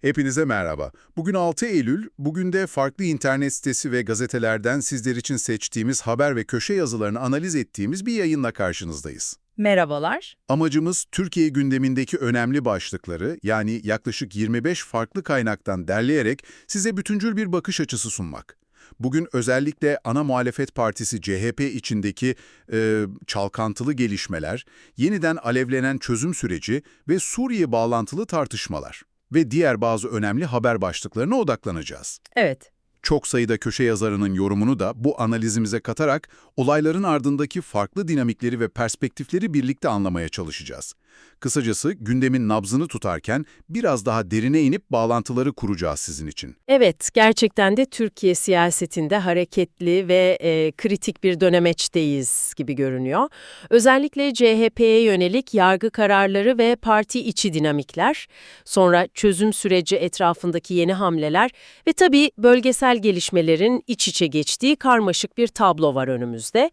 Hepinize merhaba. Bugün 6 Eylül, bugün de farklı internet sitesi ve gazetelerden sizler için seçtiğimiz haber ve köşe yazılarını analiz ettiğimiz bir yayınla karşınızdayız. Merhabalar. Amacımız Türkiye gündemindeki önemli başlıkları yani yaklaşık 25 farklı kaynaktan derleyerek size bütüncül bir bakış açısı sunmak. Bugün özellikle ana muhalefet partisi CHP içindeki e, çalkantılı gelişmeler, yeniden alevlenen çözüm süreci ve Suriye bağlantılı tartışmalar ve diğer bazı önemli haber başlıklarına odaklanacağız. Evet, Çok sayıda köşe yazarının yorumunu da bu analizimize katarak olayların ardındaki farklı dinamikleri ve perspektifleri birlikte anlamaya çalışacağız. Kısacası gündemin nabzını tutarken biraz daha derine inip bağlantıları kuracağız sizin için. evet gerçekten de Türkiye siyasetinde hareketli ve e, kritik bir dönemeçteyiz gibi görünüyor. Özellikle CHP'ye yönelik yargı kararları ve parti içi dinamikler, sonra çözüm süreci etrafındaki yeni hamleler ve tabii bölgesel gelişmelerin iç içe geçtiği karmaşık bir tablo var önümüzde.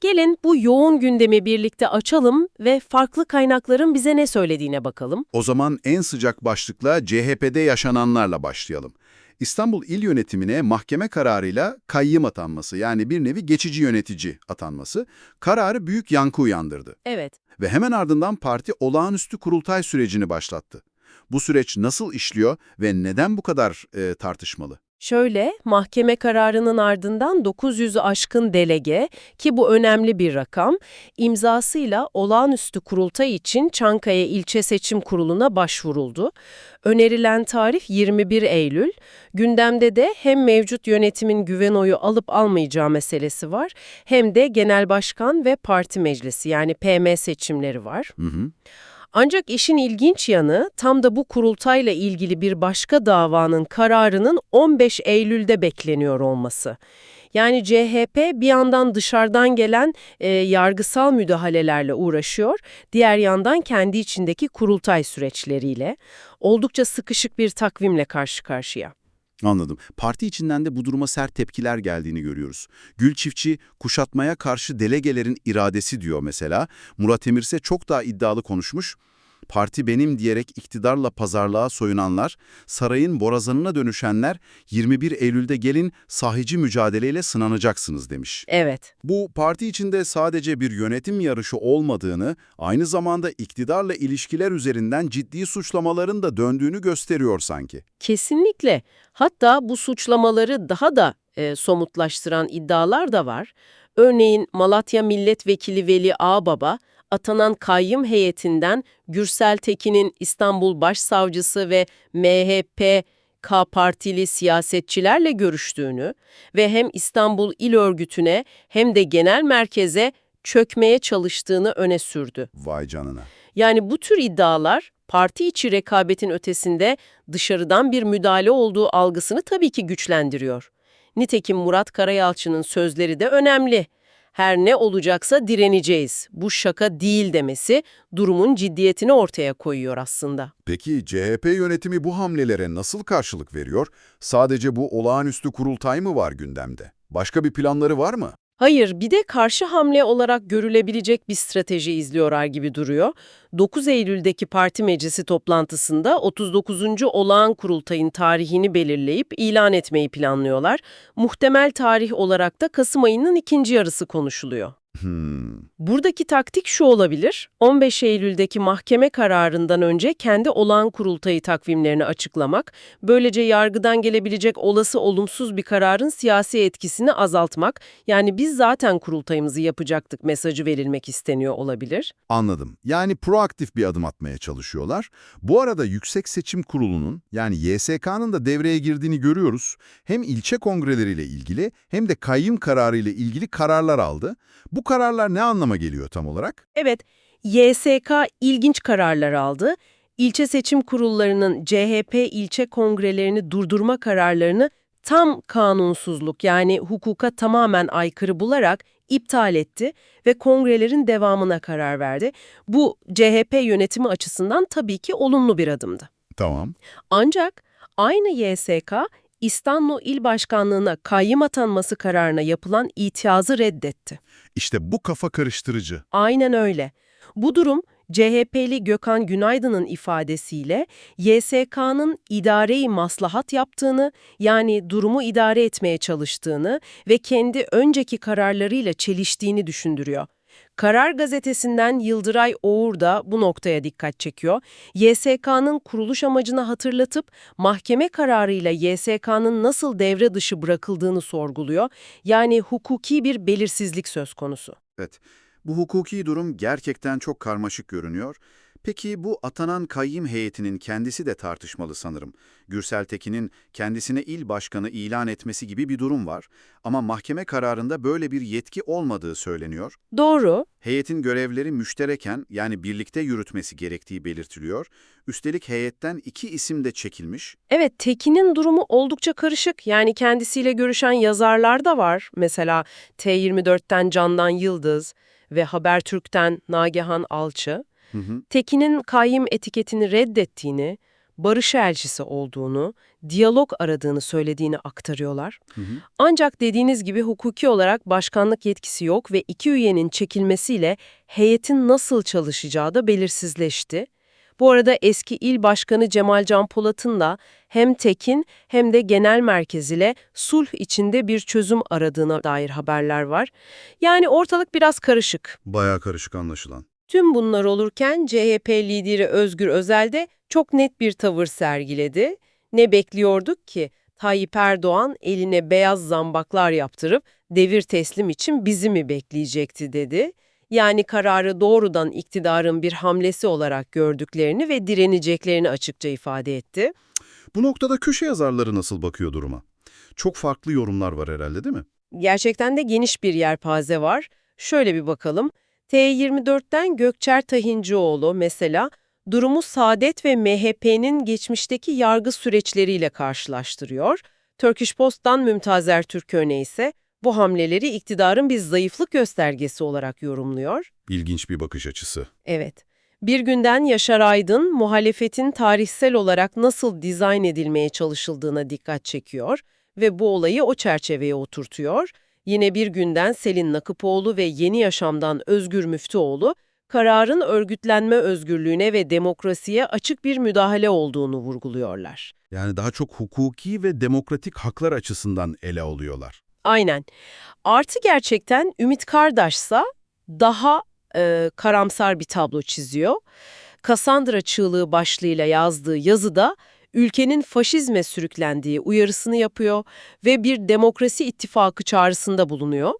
Gelin bu yoğun gündemi birlikte açalım ve farklı kaynakların bize ne söylediğine bakalım. O zaman en sıcak başlıkla CHP'de yaşananlarla başlayalım. İstanbul İl Yönetimine mahkeme kararıyla kayyım atanması yani bir nevi geçici yönetici atanması kararı büyük yankı uyandırdı. Evet. Ve hemen ardından parti olağanüstü kurultay sürecini başlattı. Bu süreç nasıl işliyor ve neden bu kadar e, tartışmalı? Şöyle, mahkeme kararının ardından 900 aşkın delege ki bu önemli bir rakam, imzasıyla olağanüstü kurultay için Çankaya İlçe Seçim Kurulu'na başvuruldu. Önerilen tarih 21 Eylül. Gündemde de hem mevcut yönetimin güven oyu alıp almayacağı meselesi var, hem de genel başkan ve parti meclisi yani PM seçimleri var. Hı hı. Ancak işin ilginç yanı tam da bu kurultayla ilgili bir başka davanın kararının 15 Eylül'de bekleniyor olması. Yani CHP bir yandan dışarıdan gelen e, yargısal müdahalelerle uğraşıyor, diğer yandan kendi içindeki kurultay süreçleriyle. Oldukça sıkışık bir takvimle karşı karşıya. Anladım. Parti içinden de bu duruma sert tepkiler geldiğini görüyoruz. Gül Çiftçi, kuşatmaya karşı delegelerin iradesi diyor mesela. Murat Emir ise çok daha iddialı konuşmuş. Parti benim diyerek iktidarla pazarlığa soyunanlar, sarayın borazanına dönüşenler 21 Eylül'de gelin sahici mücadeleyle sınanacaksınız demiş. Evet. Bu parti içinde sadece bir yönetim yarışı olmadığını, aynı zamanda iktidarla ilişkiler üzerinden ciddi suçlamaların da döndüğünü gösteriyor sanki. Kesinlikle. Hatta bu suçlamaları daha da e, somutlaştıran iddialar da var. Örneğin Malatya Milletvekili Veli Ağbaba, atanan kayyım heyetinden Gürsel Tekin'in İstanbul Başsavcısı ve MHP K partili siyasetçilerle görüştüğünü ve hem İstanbul İl Örgütü'ne hem de genel merkeze çökmeye çalıştığını öne sürdü. Vay canına. Yani bu tür iddialar parti içi rekabetin ötesinde dışarıdan bir müdahale olduğu algısını tabii ki güçlendiriyor. Nitekim Murat Karayalçı'nın sözleri de önemli. Her ne olacaksa direneceğiz. Bu şaka değil demesi durumun ciddiyetini ortaya koyuyor aslında. Peki CHP yönetimi bu hamlelere nasıl karşılık veriyor? Sadece bu olağanüstü kurultay mı var gündemde? Başka bir planları var mı? Hayır, bir de karşı hamle olarak görülebilecek bir strateji izliyorlar gibi duruyor. 9 Eylül'deki parti meclisi toplantısında 39. olağan kurultayın tarihini belirleyip ilan etmeyi planlıyorlar. Muhtemel tarih olarak da Kasım ayının ikinci yarısı konuşuluyor. Hmm. Buradaki taktik şu olabilir, 15 Eylül'deki mahkeme kararından önce kendi olağan kurultayı takvimlerini açıklamak, böylece yargıdan gelebilecek olası olumsuz bir kararın siyasi etkisini azaltmak, yani biz zaten kurultayımızı yapacaktık mesajı verilmek isteniyor olabilir. Anladım. Yani proaktif bir adım atmaya çalışıyorlar. Bu arada Yüksek Seçim Kurulu'nun yani YSK'nın da devreye girdiğini görüyoruz. Hem ilçe kongreleriyle ilgili hem de kayyım kararı ile ilgili kararlar aldı. Bu kararlar ne anlama geliyor tam olarak? Evet, YSK ilginç kararlar aldı. İlçe seçim kurullarının CHP ilçe kongrelerini durdurma kararlarını tam kanunsuzluk yani hukuka tamamen aykırı bularak iptal etti ve kongrelerin devamına karar verdi. Bu CHP yönetimi açısından tabii ki olumlu bir adımdı. Tamam. Ancak aynı YSK İstanbul İl Başkanlığı'na kayyım atanması kararına yapılan itirazı reddetti. İşte bu kafa karıştırıcı. Aynen öyle. Bu durum CHP'li Gökhan Günaydın'ın ifadesiyle YSK'nın idare-i maslahat yaptığını, yani durumu idare etmeye çalıştığını ve kendi önceki kararlarıyla çeliştiğini düşündürüyor. Karar gazetesinden Yıldıray Oğur da bu noktaya dikkat çekiyor. YSK'nın kuruluş amacını hatırlatıp mahkeme kararıyla YSK'nın nasıl devre dışı bırakıldığını sorguluyor. Yani hukuki bir belirsizlik söz konusu. Evet, bu hukuki durum gerçekten çok karmaşık görünüyor. Peki bu atanan kayyım heyetinin kendisi de tartışmalı sanırım. Gürsel Tekin'in kendisine il başkanı ilan etmesi gibi bir durum var. Ama mahkeme kararında böyle bir yetki olmadığı söyleniyor. Doğru. Heyetin görevleri müştereken yani birlikte yürütmesi gerektiği belirtiliyor. Üstelik heyetten iki isim de çekilmiş. Evet, Tekin'in durumu oldukça karışık. Yani kendisiyle görüşen yazarlar da var. Mesela T24'ten Candan Yıldız ve Habertürk'ten Nagihan Alçı. Tekin'in kayyım etiketini reddettiğini, barış elçisi olduğunu, diyalog aradığını söylediğini aktarıyorlar. Hı hı. Ancak dediğiniz gibi hukuki olarak başkanlık yetkisi yok ve iki üyenin çekilmesiyle heyetin nasıl çalışacağı da belirsizleşti. Bu arada eski il başkanı Cemal Can Polat'ın da hem Tekin hem de genel merkez ile sulh içinde bir çözüm aradığına dair haberler var. Yani ortalık biraz karışık. Bayağı karışık anlaşılan. Tüm bunlar olurken CHP lideri Özgür Özel de çok net bir tavır sergiledi. Ne bekliyorduk ki? Tayyip Erdoğan eline beyaz zambaklar yaptırıp devir teslim için bizi mi bekleyecekti dedi. Yani kararı doğrudan iktidarın bir hamlesi olarak gördüklerini ve direneceklerini açıkça ifade etti. Bu noktada köşe yazarları nasıl bakıyor duruma? Çok farklı yorumlar var herhalde değil mi? Gerçekten de geniş bir yelpaze var. Şöyle bir bakalım. T24'ten Gökçer Tahincioğlu mesela durumu Saadet ve MHP'nin geçmişteki yargı süreçleriyle karşılaştırıyor. Turkish Post'tan Mümtaz Ertürk örneği ise bu hamleleri iktidarın bir zayıflık göstergesi olarak yorumluyor. İlginç bir bakış açısı. Evet. Bir günden Yaşar Aydın, muhalefetin tarihsel olarak nasıl dizayn edilmeye çalışıldığına dikkat çekiyor ve bu olayı o çerçeveye oturtuyor. Yine bir günden Selin Nakıpoğlu ve Yeni Yaşam'dan Özgür Müftüoğlu, kararın örgütlenme özgürlüğüne ve demokrasiye açık bir müdahale olduğunu vurguluyorlar. Yani daha çok hukuki ve demokratik haklar açısından ele alıyorlar. Aynen. Artı gerçekten Ümit Kardaş'sa daha e, karamsar bir tablo çiziyor. Kassandra çığlığı başlığıyla yazdığı yazıda ülkenin faşizme sürüklendiği uyarısını yapıyor ve bir demokrasi ittifakı çağrısında bulunuyor.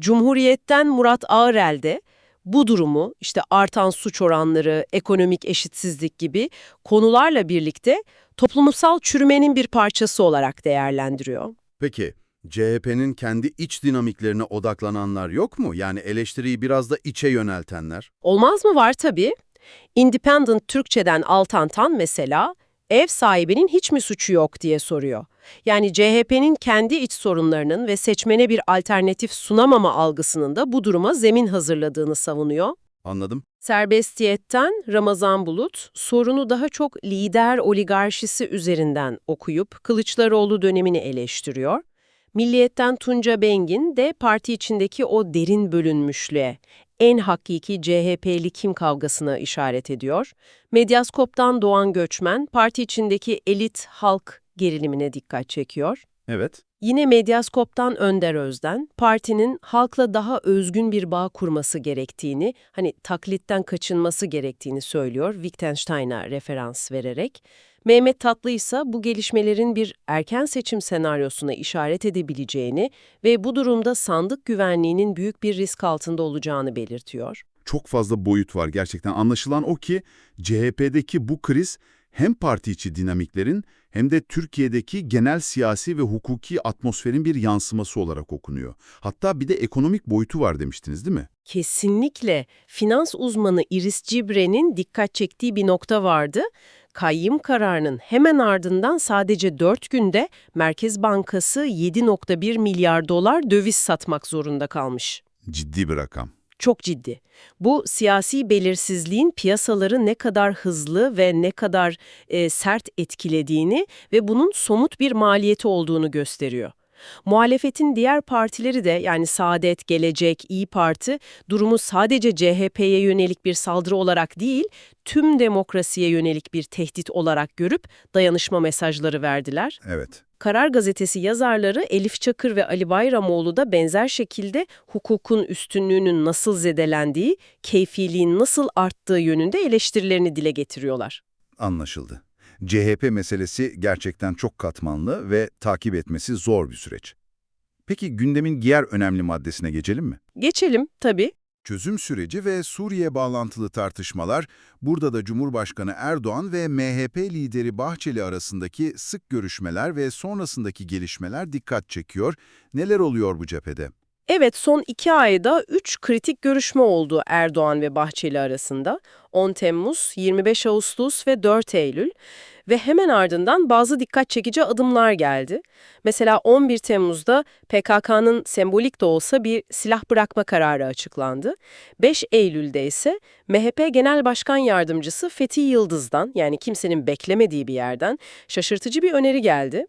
Cumhuriyet'ten Murat Ağırel de bu durumu işte artan suç oranları, ekonomik eşitsizlik gibi konularla birlikte toplumsal çürümenin bir parçası olarak değerlendiriyor. Peki, CHP'nin kendi iç dinamiklerine odaklananlar yok mu? Yani eleştiriyi biraz da içe yöneltenler. Olmaz mı var tabii. Independent Türkçe'den Altan Tan mesela ev sahibinin hiç mi suçu yok diye soruyor. Yani CHP'nin kendi iç sorunlarının ve seçmene bir alternatif sunamama algısının da bu duruma zemin hazırladığını savunuyor. Anladım. Serbestiyetten Ramazan Bulut, sorunu daha çok lider oligarşisi üzerinden okuyup Kılıçdaroğlu dönemini eleştiriyor. Milliyetten Tunca Bengin de parti içindeki o derin bölünmüşlüğe, en hakiki CHP'li kim kavgasına işaret ediyor. Medyaskop'tan Doğan Göçmen, parti içindeki elit halk gerilimine dikkat çekiyor. Evet. Yine Medyaskop'tan Önder Özden, partinin halkla daha özgün bir bağ kurması gerektiğini, hani taklitten kaçınması gerektiğini söylüyor Wittgenstein'a referans vererek. Mehmet Tatlı ise bu gelişmelerin bir erken seçim senaryosuna işaret edebileceğini ve bu durumda sandık güvenliğinin büyük bir risk altında olacağını belirtiyor. Çok fazla boyut var gerçekten. Anlaşılan o ki CHP'deki bu kriz hem parti içi dinamiklerin hem de Türkiye'deki genel siyasi ve hukuki atmosferin bir yansıması olarak okunuyor. Hatta bir de ekonomik boyutu var demiştiniz değil mi? Kesinlikle finans uzmanı Iris Cibre'nin dikkat çektiği bir nokta vardı. Kayyım kararının hemen ardından sadece 4 günde Merkez Bankası 7.1 milyar dolar döviz satmak zorunda kalmış. Ciddi bir rakam. Çok ciddi. Bu siyasi belirsizliğin piyasaları ne kadar hızlı ve ne kadar e, sert etkilediğini ve bunun somut bir maliyeti olduğunu gösteriyor. Muhalefetin diğer partileri de yani Saadet, Gelecek, İyi Parti durumu sadece CHP'ye yönelik bir saldırı olarak değil, tüm demokrasiye yönelik bir tehdit olarak görüp dayanışma mesajları verdiler. Evet. Karar Gazetesi yazarları Elif Çakır ve Ali Bayramoğlu da benzer şekilde hukukun üstünlüğünün nasıl zedelendiği, keyfiliğin nasıl arttığı yönünde eleştirilerini dile getiriyorlar. Anlaşıldı. CHP meselesi gerçekten çok katmanlı ve takip etmesi zor bir süreç. Peki gündemin diğer önemli maddesine geçelim mi? Geçelim tabii. Çözüm süreci ve Suriye bağlantılı tartışmalar, burada da Cumhurbaşkanı Erdoğan ve MHP lideri Bahçeli arasındaki sık görüşmeler ve sonrasındaki gelişmeler dikkat çekiyor. Neler oluyor bu cephede? Evet, son iki ayda üç kritik görüşme oldu Erdoğan ve Bahçeli arasında. 10 Temmuz, 25 Ağustos ve 4 Eylül. Ve hemen ardından bazı dikkat çekici adımlar geldi. Mesela 11 Temmuz'da PKK'nın sembolik de olsa bir silah bırakma kararı açıklandı. 5 Eylül'de ise MHP Genel Başkan Yardımcısı Fethi Yıldız'dan yani kimsenin beklemediği bir yerden şaşırtıcı bir öneri geldi.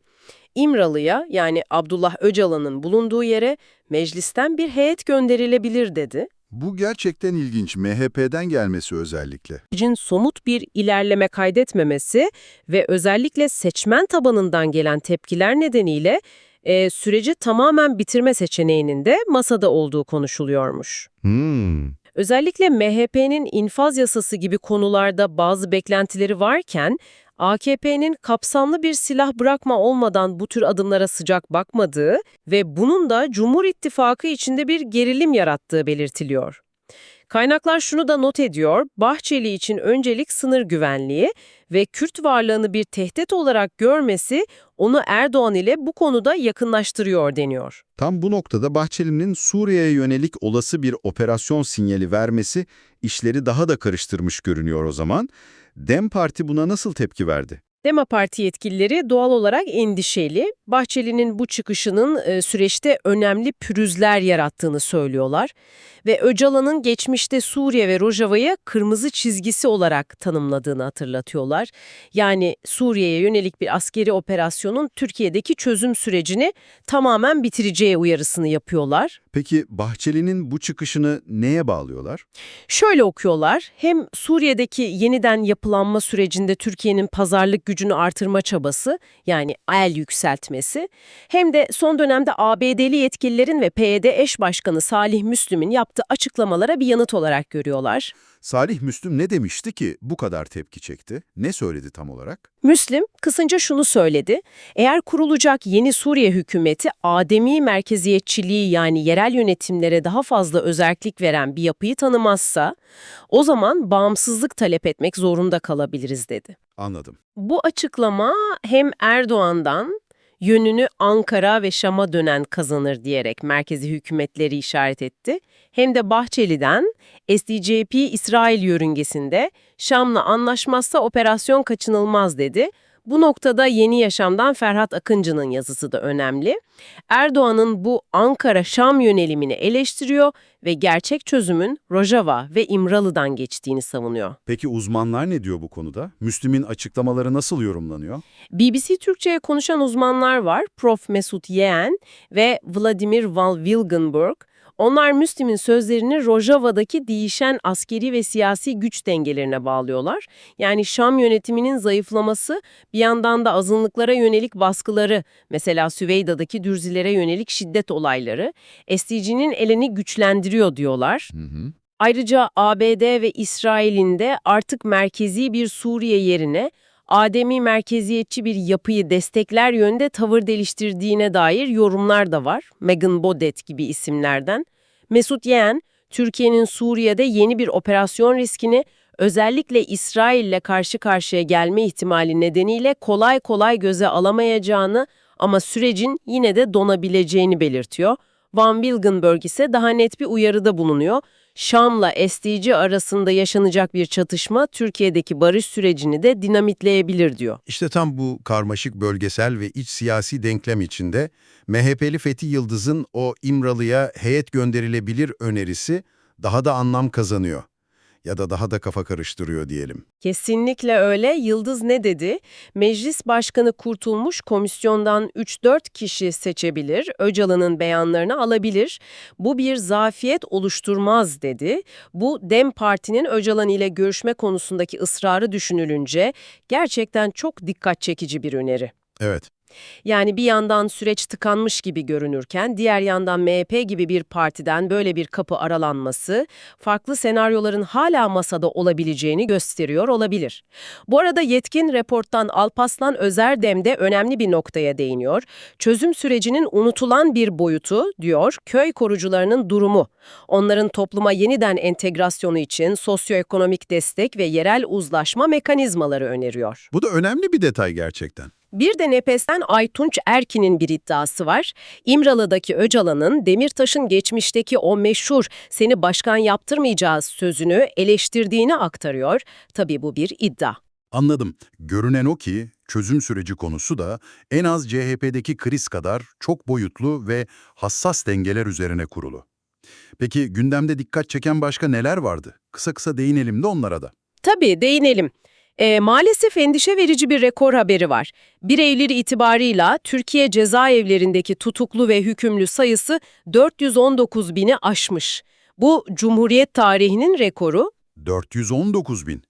İmralı'ya yani Abdullah Öcalan'ın bulunduğu yere meclisten bir heyet gönderilebilir dedi. Bu gerçekten ilginç, MHP'den gelmesi özellikle. Sürecin somut bir ilerleme kaydetmemesi ve özellikle seçmen tabanından gelen tepkiler nedeniyle e, süreci tamamen bitirme seçeneğinin de masada olduğu konuşuluyormuş. Hmm. Özellikle MHP'nin infaz yasası gibi konularda bazı beklentileri varken AKP'nin kapsamlı bir silah bırakma olmadan bu tür adımlara sıcak bakmadığı ve bunun da Cumhur İttifakı içinde bir gerilim yarattığı belirtiliyor. Kaynaklar şunu da not ediyor, Bahçeli için öncelik sınır güvenliği ve Kürt varlığını bir tehdit olarak görmesi onu Erdoğan ile bu konuda yakınlaştırıyor deniyor. Tam bu noktada Bahçeli'nin Suriye'ye yönelik olası bir operasyon sinyali vermesi işleri daha da karıştırmış görünüyor o zaman. Dem Parti buna nasıl tepki verdi? Dema Parti yetkilileri doğal olarak endişeli. Bahçeli'nin bu çıkışının e, süreçte önemli pürüzler yarattığını söylüyorlar. Ve Öcalan'ın geçmişte Suriye ve Rojava'yı kırmızı çizgisi olarak tanımladığını hatırlatıyorlar. Yani Suriye'ye yönelik bir askeri operasyonun Türkiye'deki çözüm sürecini tamamen bitireceği uyarısını yapıyorlar. Peki Bahçeli'nin bu çıkışını neye bağlıyorlar? Şöyle okuyorlar, hem Suriye'deki yeniden yapılanma sürecinde Türkiye'nin pazarlık gücünü artırma çabası, yani el yükseltmesi, hem de son dönemde ABD'li yetkililerin ve PYD eş başkanı Salih Müslüm'ün yaptığı açıklamalara bir yanıt olarak görüyorlar. Salih Müslüm ne demişti ki bu kadar tepki çekti? Ne söyledi tam olarak? Müslim kısınca şunu söyledi. Eğer kurulacak yeni Suriye hükümeti ademi merkeziyetçiliği yani yerel yönetimlere daha fazla özellik veren bir yapıyı tanımazsa o zaman bağımsızlık talep etmek zorunda kalabiliriz dedi. Anladım. Bu açıklama hem Erdoğan'dan yönünü Ankara ve Şam'a dönen kazanır diyerek merkezi hükümetleri işaret etti. Hem de Bahçeli'den SDCP İsrail yörüngesinde Şam'la anlaşmazsa operasyon kaçınılmaz dedi. Bu noktada Yeni Yaşam'dan Ferhat Akıncı'nın yazısı da önemli. Erdoğan'ın bu Ankara-Şam yönelimini eleştiriyor ve gerçek çözümün Rojava ve İmralı'dan geçtiğini savunuyor. Peki uzmanlar ne diyor bu konuda? Müslüm'ün açıklamaları nasıl yorumlanıyor? BBC Türkçe'ye konuşan uzmanlar var. Prof. Mesut Yeğen ve Vladimir Val Wilgenberg. Onlar Müslim'in sözlerini Rojava'daki değişen askeri ve siyasi güç dengelerine bağlıyorlar. Yani Şam yönetiminin zayıflaması bir yandan da azınlıklara yönelik baskıları, mesela Süveyda'daki Dürzilere yönelik şiddet olayları, SDG'nin elini güçlendiriyor diyorlar. Hı hı. Ayrıca ABD ve İsrail'in de artık merkezi bir Suriye yerine ademi merkeziyetçi bir yapıyı destekler yönde tavır geliştirdiğine dair yorumlar da var. Megan Bodet gibi isimlerden. Mesut Yeğen, Türkiye'nin Suriye'de yeni bir operasyon riskini özellikle İsrail'le karşı karşıya gelme ihtimali nedeniyle kolay kolay göze alamayacağını ama sürecin yine de donabileceğini belirtiyor. Van Wilgenberg ise daha net bir uyarıda bulunuyor. Şam'la SDG arasında yaşanacak bir çatışma Türkiye'deki barış sürecini de dinamitleyebilir diyor. İşte tam bu karmaşık bölgesel ve iç siyasi denklem içinde MHP'li Fethi Yıldız'ın o İmralı'ya heyet gönderilebilir önerisi daha da anlam kazanıyor. Ya da daha da kafa karıştırıyor diyelim. Kesinlikle öyle. Yıldız ne dedi? Meclis Başkanı Kurtulmuş komisyondan 3-4 kişi seçebilir, Öcalan'ın beyanlarını alabilir. Bu bir zafiyet oluşturmaz dedi. Bu DEM Parti'nin Öcalan ile görüşme konusundaki ısrarı düşünülünce gerçekten çok dikkat çekici bir öneri. Evet. Yani bir yandan süreç tıkanmış gibi görünürken diğer yandan MHP gibi bir partiden böyle bir kapı aralanması farklı senaryoların hala masada olabileceğini gösteriyor olabilir. Bu arada yetkin reporttan Alpaslan Özerdem de önemli bir noktaya değiniyor. Çözüm sürecinin unutulan bir boyutu, diyor, köy korucularının durumu. Onların topluma yeniden entegrasyonu için sosyoekonomik destek ve yerel uzlaşma mekanizmaları öneriyor. Bu da önemli bir detay gerçekten. Bir de Nepes'ten Aytunç Erkin'in bir iddiası var. İmralı'daki Öcalan'ın Demirtaş'ın geçmişteki o meşhur seni başkan yaptırmayacağız sözünü eleştirdiğini aktarıyor. Tabii bu bir iddia. Anladım. Görünen o ki çözüm süreci konusu da en az CHP'deki kriz kadar çok boyutlu ve hassas dengeler üzerine kurulu. Peki gündemde dikkat çeken başka neler vardı? Kısa kısa değinelim de onlara da. Tabii değinelim. Ee, maalesef endişe verici bir rekor haberi var. 1 Eylül itibarıyla Türkiye cezaevlerindeki tutuklu ve hükümlü sayısı 419 bini aşmış. Bu Cumhuriyet tarihinin rekoru 419 bin.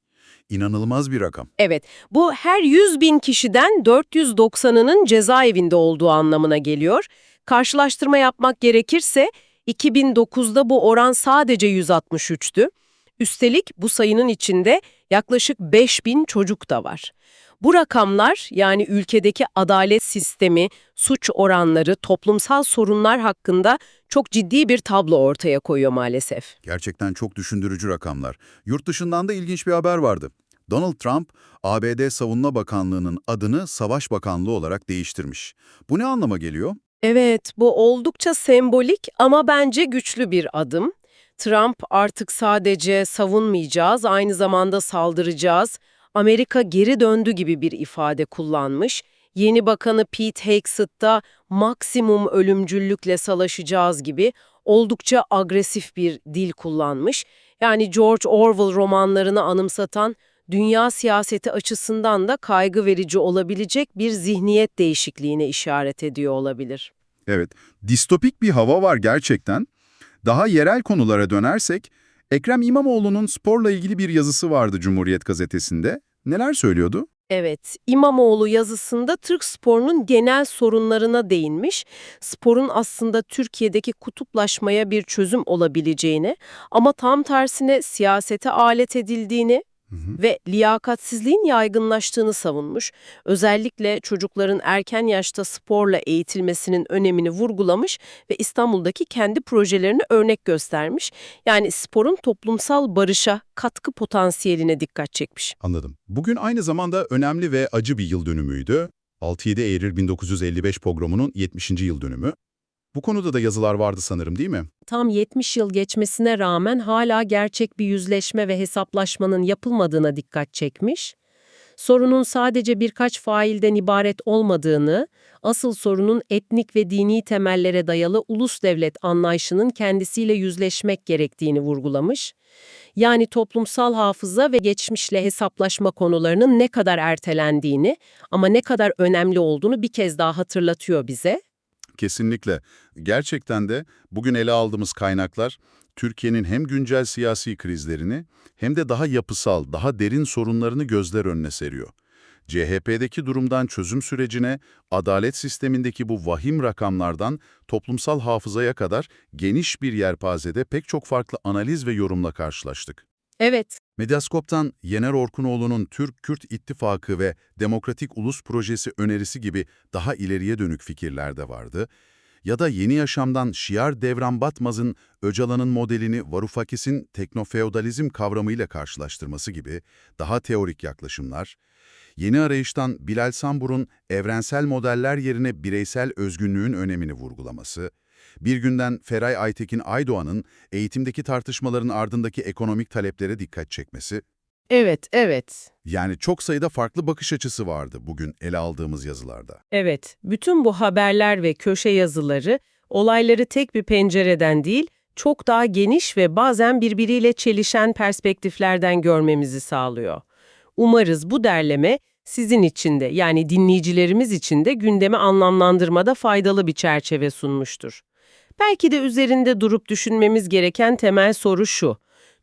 İnanılmaz bir rakam. Evet, bu her 100 bin kişiden 490'ının cezaevinde olduğu anlamına geliyor. Karşılaştırma yapmak gerekirse 2009'da bu oran sadece 163'tü. Üstelik bu sayının içinde yaklaşık 5 bin çocuk da var. Bu rakamlar yani ülkedeki adalet sistemi, suç oranları, toplumsal sorunlar hakkında çok ciddi bir tablo ortaya koyuyor maalesef. Gerçekten çok düşündürücü rakamlar. Yurt dışından da ilginç bir haber vardı. Donald Trump, ABD Savunma Bakanlığı'nın adını Savaş Bakanlığı olarak değiştirmiş. Bu ne anlama geliyor? Evet, bu oldukça sembolik ama bence güçlü bir adım. Trump artık sadece savunmayacağız, aynı zamanda saldıracağız. Amerika geri döndü gibi bir ifade kullanmış. Yeni bakanı Pete Hegseth da maksimum ölümcüllükle savaşacağız gibi oldukça agresif bir dil kullanmış. Yani George Orwell romanlarını anımsatan dünya siyaseti açısından da kaygı verici olabilecek bir zihniyet değişikliğine işaret ediyor olabilir. Evet, distopik bir hava var gerçekten. Daha yerel konulara dönersek, Ekrem İmamoğlu'nun sporla ilgili bir yazısı vardı Cumhuriyet Gazetesi'nde. Neler söylüyordu? Evet, İmamoğlu yazısında Türk sporunun genel sorunlarına değinmiş. Sporun aslında Türkiye'deki kutuplaşmaya bir çözüm olabileceğini ama tam tersine siyasete alet edildiğini ve liyakatsizliğin yaygınlaştığını savunmuş. Özellikle çocukların erken yaşta sporla eğitilmesinin önemini vurgulamış ve İstanbul'daki kendi projelerini örnek göstermiş. Yani sporun toplumsal barışa katkı potansiyeline dikkat çekmiş. Anladım. Bugün aynı zamanda önemli ve acı bir yıl dönümüydü. 6-7 Eylül 1955 pogromunun 70. yıl dönümü. Bu konuda da yazılar vardı sanırım değil mi? Tam 70 yıl geçmesine rağmen hala gerçek bir yüzleşme ve hesaplaşmanın yapılmadığına dikkat çekmiş. Sorunun sadece birkaç failden ibaret olmadığını, asıl sorunun etnik ve dini temellere dayalı ulus devlet anlayışının kendisiyle yüzleşmek gerektiğini vurgulamış. Yani toplumsal hafıza ve geçmişle hesaplaşma konularının ne kadar ertelendiğini ama ne kadar önemli olduğunu bir kez daha hatırlatıyor bize. Kesinlikle. Gerçekten de bugün ele aldığımız kaynaklar Türkiye'nin hem güncel siyasi krizlerini hem de daha yapısal, daha derin sorunlarını gözler önüne seriyor. CHP'deki durumdan çözüm sürecine, adalet sistemindeki bu vahim rakamlardan toplumsal hafızaya kadar geniş bir yelpazede pek çok farklı analiz ve yorumla karşılaştık. Evet, Medyaskop'tan Yener Orkunoğlu'nun Türk-Kürt İttifakı ve Demokratik Ulus Projesi önerisi gibi daha ileriye dönük fikirler de vardı. Ya da Yeni Yaşam'dan Şiar Devran Batmaz'ın Öcalan'ın modelini Varoufakis'in teknofeodalizm kavramıyla karşılaştırması gibi daha teorik yaklaşımlar. Yeni Arayış'tan Bilal Sambur'un evrensel modeller yerine bireysel özgünlüğün önemini vurgulaması, bir günden Feray Aytekin Aydoğan'ın eğitimdeki tartışmaların ardındaki ekonomik taleplere dikkat çekmesi, evet, evet. yani çok sayıda farklı bakış açısı vardı bugün ele aldığımız yazılarda. Evet, bütün bu haberler ve köşe yazıları olayları tek bir pencereden değil, çok daha geniş ve bazen birbiriyle çelişen perspektiflerden görmemizi sağlıyor. Umarız bu derleme sizin için de yani dinleyicilerimiz için de gündemi anlamlandırmada faydalı bir çerçeve sunmuştur. Belki de üzerinde durup düşünmemiz gereken temel soru şu.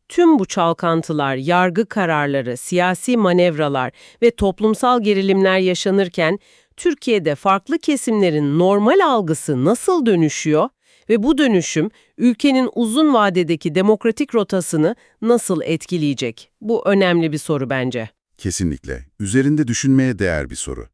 Tüm bu çalkantılar, yargı kararları, siyasi manevralar ve toplumsal gerilimler yaşanırken Türkiye'de farklı kesimlerin normal algısı nasıl dönüşüyor ve bu dönüşüm ülkenin uzun vadedeki demokratik rotasını nasıl etkileyecek? Bu önemli bir soru bence. Kesinlikle. Üzerinde düşünmeye değer bir soru.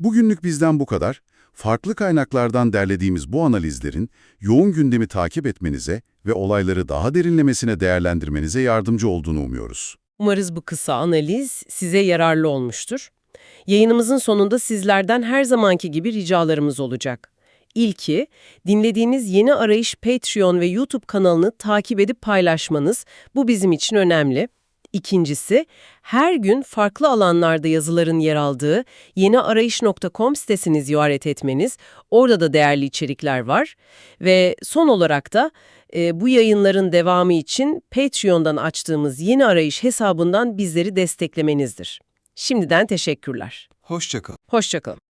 Bugünlük bizden bu kadar. Farklı kaynaklardan derlediğimiz bu analizlerin yoğun gündemi takip etmenize ve olayları daha derinlemesine değerlendirmenize yardımcı olduğunu umuyoruz. Umarız bu kısa analiz size yararlı olmuştur. Yayınımızın sonunda sizlerden her zamanki gibi ricalarımız olacak. İlki, dinlediğiniz Yeni Arayış Patreon ve YouTube kanalını takip edip paylaşmanız. Bu bizim için önemli. İkincisi, her gün farklı alanlarda yazıların yer aldığı yeniarayış.com sitesini ziyaret etmeniz. Orada da değerli içerikler var. Ve son olarak da e, bu yayınların devamı için Patreon'dan açtığımız Yeni Arayış hesabından bizleri desteklemenizdir. Şimdiden teşekkürler. Hoşçakal. Hoşçakalın.